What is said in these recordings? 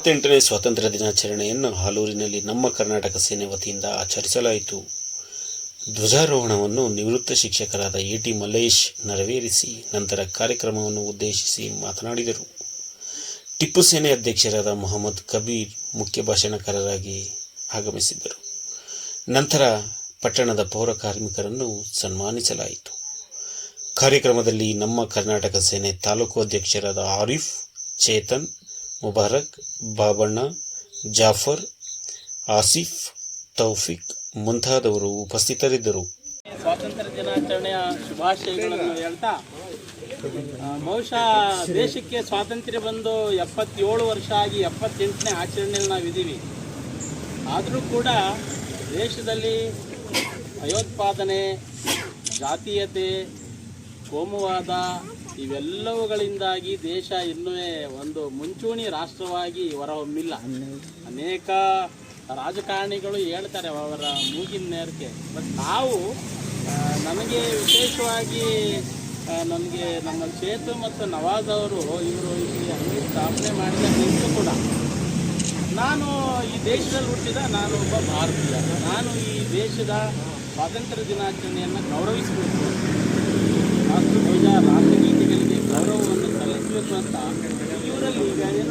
ಇಪ್ಪತ್ತೆಂಟನೇ ಸ್ವಾತಂತ್ರ್ಯ ದಿನಾಚರಣೆಯನ್ನು ಹಾಲೂರಿನಲ್ಲಿ ನಮ್ಮ ಕರ್ನಾಟಕ ಸೇನೆ ವತಿಯಿಂದ ಆಚರಿಸಲಾಯಿತು. ಧ್ವಜಾರೋಹಣವನ್ನು ನಿವೃತ್ತ ಶಿಕ್ಷಕರಾದ ಎ ಟಿ ಮಲ್ಲೇಶ್ ನೆರವೇರಿಸಿ, ನಂತರ ಕಾರ್ಯಕ್ರಮವನ್ನು ಉದ್ದೇಶಿಸಿ ಮಾತನಾಡಿದರು. ಟಿಪ್ಪು ಸೇನೆ ಅಧ್ಯಕ್ಷರಾದ ಮೊಹಮ್ಮದ್ ಕಬೀರ್ ಮುಖ್ಯ ಭಾಷಣಕಾರರಾಗಿ ಆಗಮಿಸಿದ್ದರು. ನಂತರ ಪಟ್ಟಣದ ಪೌರ ಕಾರ್ಮಿಕರನ್ನು ಸನ್ಮಾನಿಸಲಾಯಿತು. ಕಾರ್ಯಕ್ರಮದಲ್ಲಿ ನಮ್ಮ ಕರ್ನಾಟಕ ಸೇನೆ ತಾಲೂಕು ಅಧ್ಯಕ್ಷರಾದ ಆರಿಫ್, ಚೇತನ್ ಮುಬಾರಕ್, ಬಾಬಣ್ಣ, ಜಾಫರ್, ಆಸಿಫ್, ತೌಫಿಕ್ ಮುಂತಾದವರು ಉಪಸ್ಥಿತರಿದ್ದರು. ಸ್ವಾತಂತ್ರ್ಯ ದಿನಾಚರಣೆಯ ಶುಭಾಶಯಗಳನ್ನು ಹೇಳ್ತಾ ಬಹುಶಃ ದೇಶಕ್ಕೆ ಸ್ವಾತಂತ್ರ್ಯ ಬಂದು ಎಪ್ಪತ್ತೇಳು ವರ್ಷ ಆಗಿ ಎಪ್ಪತ್ತೆಂಟನೇ ಆಚರಣೆಯಲ್ಲಿ ನಾವಿದ್ದೀವಿ. ಆದರೂ ಕೂಡ ದೇಶದಲ್ಲಿ ಭಯೋತ್ಪಾದನೆ ಜಾತೀಯತೆ ಕೋಮುವಾದ ಇವೆಲ್ಲವುಗಳಿಂದಾಗಿ ದೇಶ ಇನ್ನೂ ಒಂದು ಮುಂಚೂಣಿ ರಾಷ್ಟ್ರವಾಗಿ ಹೊರಹೊಮ್ಮಿಲ್ಲ. ಅನೇಕ ರಾಜಕಾರಣಿಗಳು ಹೇಳ್ತಾರೆ ಅವರ ಮೂಗಿನ ನೇರಕ್ಕೆ ಬಟ್ ನಾವು ನಮಗೆ ವಿಶೇಷವಾಗಿ ನಮಗೆ ನಮ್ಮ ಸೇತು ಮತ್ತು ನವಾಜ್ ಅವರು, ಇವರು ಇಲ್ಲಿ ಅಂಗಡಿ ಸ್ಥಾಪನೆ ಮಾಡಿದ ನಿಂತು ಕೂಡ. ನಾನು ಈ ದೇಶದಲ್ಲಿ ಹುಟ್ಟಿದ ನಾನು ಒಬ್ಬ ಭಾರತೀಯ. ನಾನು ಈ ದೇಶದ ಸ್ವಾತಂತ್ರ್ಯ ದಿನಾಚರಣೆಯನ್ನು ಗೌರವಿಸಬೇಕು. ರಾಷ್ಟ್ರ ಧ್ವಜ ರಾಷ್ಟ್ರಗೀತೆಗಳಿಗೆ ಗೌರವವನ್ನು ಸಲ್ಲಿಸಬೇಕು ಅಂತ ಇವರಲ್ಲಿ ಹೇಗೆ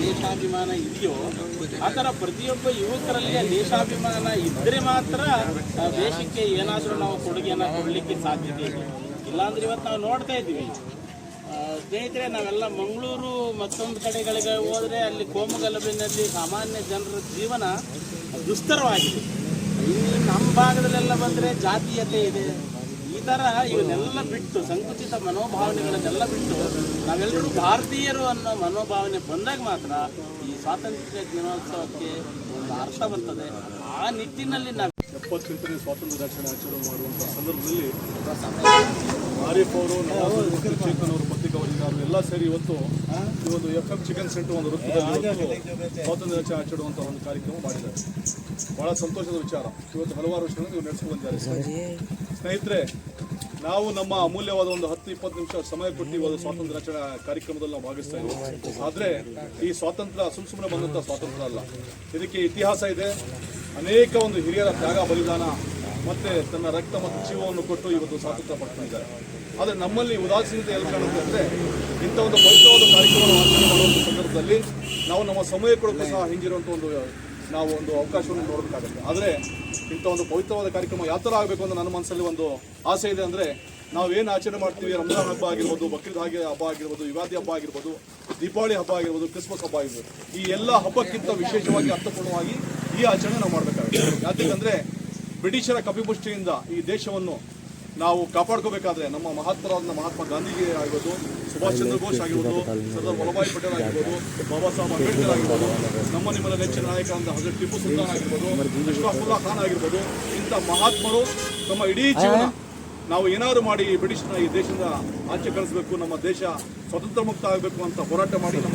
ದೇಶಾಭಿಮಾನ ಇದೆಯೋ ಆ ಥರ ಪ್ರತಿಯೊಬ್ಬ ಯುವಕರಲ್ಲಿ ದೇಶಾಭಿಮಾನ ಇದ್ದರೆ ಮಾತ್ರ ದೇಶಕ್ಕೆ ಏನಾದರೂ ನಾವು ಕೊಡುಗೆಯನ್ನು ಕೊಡಲಿಕ್ಕೆ ಸಾಧ್ಯತೆ ಇದೆ ಇಲ್ಲಾಂದ್ರೆ ಇವತ್ತು ನಾವು ನೋಡ್ತಾ ಇದ್ದೀವಿ ಸ್ನೇಹಿತರೆ, ನಾವೆಲ್ಲ ಮಂಗಳೂರು ಮತ್ತೊಂದು ಕಡೆಗಳಿಗೆ ಹೋದರೆ ಅಲ್ಲಿ ಕೋಮಗಲಬಿನಲ್ಲಿ ಸಾಮಾನ್ಯ ಜನರ ಜೀವನ ದುಸ್ತರವಾಗಿದೆ. ಇಲ್ಲಿ ನಮ್ಮ ಭಾಗದಲ್ಲೆಲ್ಲ ಬಂದರೆ ಜಾತೀಯತೆ ಇದೆ. ಈ ಥರ ಇವನ್ನೆಲ್ಲ ಬಿಟ್ಟು, ಸಂಕುಚಿತ ಮನೋಭಾವನೆಗಳನ್ನೆಲ್ಲ ಬಿಟ್ಟು, ನಾವೆಲ್ಲರೂ ಭಾರತೀಯರು ಅನ್ನೋ ಮನೋಭಾವನೆ ಬಂದಾಗ ಮಾತ್ರ ಈ ಸ್ವಾತಂತ್ರ್ಯ ದಿನೋತ್ಸವಕ್ಕೆ ಒಂದು ಅರ್ಥ ಬರ್ತದೆ. ಆ ನಿಟ್ಟಿನಲ್ಲಿ ನಾವು ಎಪ್ಪತ್ತೆಂಟನೇ ಸ್ವಾತಂತ್ರ್ಯ ದಿನಾಚರಣೆ ಆಚರಣೆ ಮಾಡುವಂಥ ಸಂದರ್ಭದಲ್ಲಿ ಆರಿಫ್ ಅವರು ಚೇತನ್ ಅವರು ಎಲ್ಲ ಸೇರಿ ಇವತ್ತು ಈ ಒಂದು ಎಫ್ ಎಂ ಚಿಕನ್ ಸೆಂಟರ್ ಒಂದು ವೃತ್ತದಲ್ಲಿ ಸ್ವಾತಂತ್ರ್ಯ ದಿನಾಚರಣೆ ಆಚರಿಸುವಂಥ ಒಂದು ಕಾರ್ಯಕ್ರಮ ಮಾಡಿದ್ದಾರೆ. ಬಹಳ ಸಂತೋಷದ ವಿಚಾರ. ಇವತ್ತು ಹಲವಾರು ವರ್ಷಗಳಿಂದ ನೀವು ನಡೆಸ್ಕೊಂಡು ಬಂದಿದ್ದಾರೆ. ಸ್ನೇಹಿತರೆ ನಾವು ನಮ್ಮ ಅಮೂಲ್ಯವಾದ ಒಂದು ಹತ್ತು ಇಪ್ಪತ್ತು ನಿಮಿಷ ಸಮಯ ಕೊಟ್ಟು ಇವತ್ತು ಸ್ವಾತಂತ್ರ್ಯ ದಿನಾಚರಣೆ ಕಾರ್ಯಕ್ರಮದಲ್ಲಿ ನಾವು ಭಾಗಿಸ್ತಾ ಇದ್ದೀವಿ. ಆದರೆ ಈ ಸ್ವಾತಂತ್ರ್ಯ ಸುಮ್ ಸುಮ್ಮನೆ ಬಂದಂಥ ಸ್ವಾತಂತ್ರ್ಯ ಅಲ್ಲ. ಇದಕ್ಕೆ ಇತಿಹಾಸ ಇದೆ. ಅನೇಕ ಒಂದು ಹಿರಿಯರ ತ್ಯಾಗ ಬಲಿದಾನ. ಮತ್ತೆ ತನ್ನ ರಕ್ತ ಮತ್ತು ಜೀವವನ್ನು ಕೊಟ್ಟು ಇವತ್ತು ಸ್ವಾತಂತ್ರ್ಯ ಪಡ್ಕೊಂಡಿದ್ದಾರೆ ಆದರೆ ನಮ್ಮಲ್ಲಿ ಉದಾಸೀನತೆ ಎಲ್ಲಿ ಕಾಣುತ್ತೆ ಅಂದರೆ ಇಂಥ ಒಂದು ಪವಿತ್ರವಾದ ಕಾರ್ಯಕ್ರಮವನ್ನು ಆಚರಣೆ ಮಾಡುವಂಥ ಸಂದರ್ಭದಲ್ಲಿ ನಾವು ನಮ್ಮ ಸಮಯ ಕೊಡೋಕ್ಕೂ ಸಹ ಹಿಂದಿರುವಂಥ ಒಂದು, ನಾವು ಒಂದು ಅವಕಾಶವನ್ನು ನೋಡಬೇಕಾಗುತ್ತೆ. ಆದರೆ ಇಂಥ ಒಂದು ಪವಿತ್ರವಾದ ಕಾರ್ಯಕ್ರಮ ಯಾವ ಥರ ಆಗಬೇಕು ಅಂತ ನನ್ನ ಮನಸ್ಸಲ್ಲಿ ಒಂದು ಆಸೆ ಇದೆ ಅಂದರೆ ನಾವು ಏನು ಆಚರಣೆ ಮಾಡ್ತೀವಿ, ರಂಜಾನ್ ಹಬ್ಬ ಆಗಿರ್ಬೋದು, ಬಕ್ರೀದ್ ಹಾಗೆ ಹಬ್ಬ ಆಗಿರ್ಬೋದು, ಯುಗಾದಿ ಹಬ್ಬ ಆಗಿರ್ಬೋದು, ದೀಪಾವಳಿ ಹಬ್ಬ ಆಗಿರ್ಬೋದು, ಕ್ರಿಸ್ಮಸ್ ಹಬ್ಬ ಆಗಿರ್ಬೋದು, ಈ ಎಲ್ಲ ಹಬ್ಬಕ್ಕಿಂತ ವಿಶೇಷವಾಗಿ ಅರ್ಥಪೂರ್ಣವಾಗಿ ಈ ಆಚರಣೆ ನಾವು ಮಾಡಬೇಕಾಗುತ್ತೆ. ಯಾಕೆಂದರೆ ಬ್ರಿಟಿಷರ ಕಪಿಪುಷ್ಟಿಯಿಂದ ಈ ದೇಶವನ್ನು ನಾವು ಕಾಪಾಡ್ಕೋಬೇಕಾದ್ರೆ ನಮ್ಮ ಮಹಾತ್ಮರಾದ ಮಹಾತ್ಮ ಗಾಂಧೀಜಿ ಆಗಿರ್ಬೋದು, ಸುಭಾಷ್ ಚಂದ್ರ ಬೋಸ್ ಆಗಿರ್ಬೋದು, ಸರ್ದಾರ್ ವಲ್ಲಭಾಯಿ ಪಟೇಲ್ ಆಗಿರ್ಬೋದು, ಬಾಬಾ ಸಾಹೇಬ್ ಅಂಬೇಡ್ಕರ್ ಆಗಿರ್ಬೋದು, ನಮ್ಮ ನಿಮ್ಮ ನೆಚ್ಚಿನ ನಾಯಕ ಅಂತ ಹಜರ್ ಟಿಪ್ಪು ಸುಲ್ತಾನ್ ಆಗಿರ್ಬೋದು ಅಶ್ವಾಫುಲ್ಲಾ ಖಾನ್ ಆಗಿರ್ಬೋದು, ಇಂಥ ಮಹಾತ್ಮರು ನಮ್ಮ ಇಡೀ ಜೀವನ ನಾವು ಏನಾದ್ರು ಮಾಡಿ ಈ ಬ್ರಿಟಿಷ್ನ ಈ ದೇಶದ ಆಚೆ ಕಳಿಸಬೇಕು ನಮ್ಮ ದೇಶ ಸ್ವತಂತ್ರ ಮುಕ್ತ ಆಗಬೇಕು ಅಂತ ಹೋರಾಟ ಮಾಡಿ ನಮ್ಮ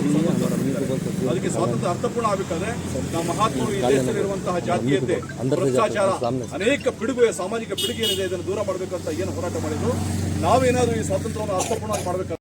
ಅದಕ್ಕೆ ಸ್ವಾತಂತ್ರ್ಯ ಅರ್ಥಪೂರ್ಣ ಆಗಬೇಕಾದ್ರೆ ನಮ್ಮ ಮಹಾತ್ಮರು ಈ ದೇಶದಲ್ಲಿರುವಂತಹ ಜಾತೀಯತೆ ಭ್ರಷ್ಟಾಚಾರ ಅನೇಕ ಪಿಡುಗು ಸಾಮಾಜಿಕ ಪಿಡುಗು ಏನಿದೆ ಇದನ್ನು ದೂರ ಮಾಡಬೇಕು ಅಂತ ಏನು ಹೋರಾಟ ಮಾಡಿದ್ರು. ನಾವೇನಾದ್ರೂ ಈ ಸ್ವಾತಂತ್ರ್ಯವನ್ನು ಅರ್ಥಪೂರ್ಣ ಮಾಡಬೇಕು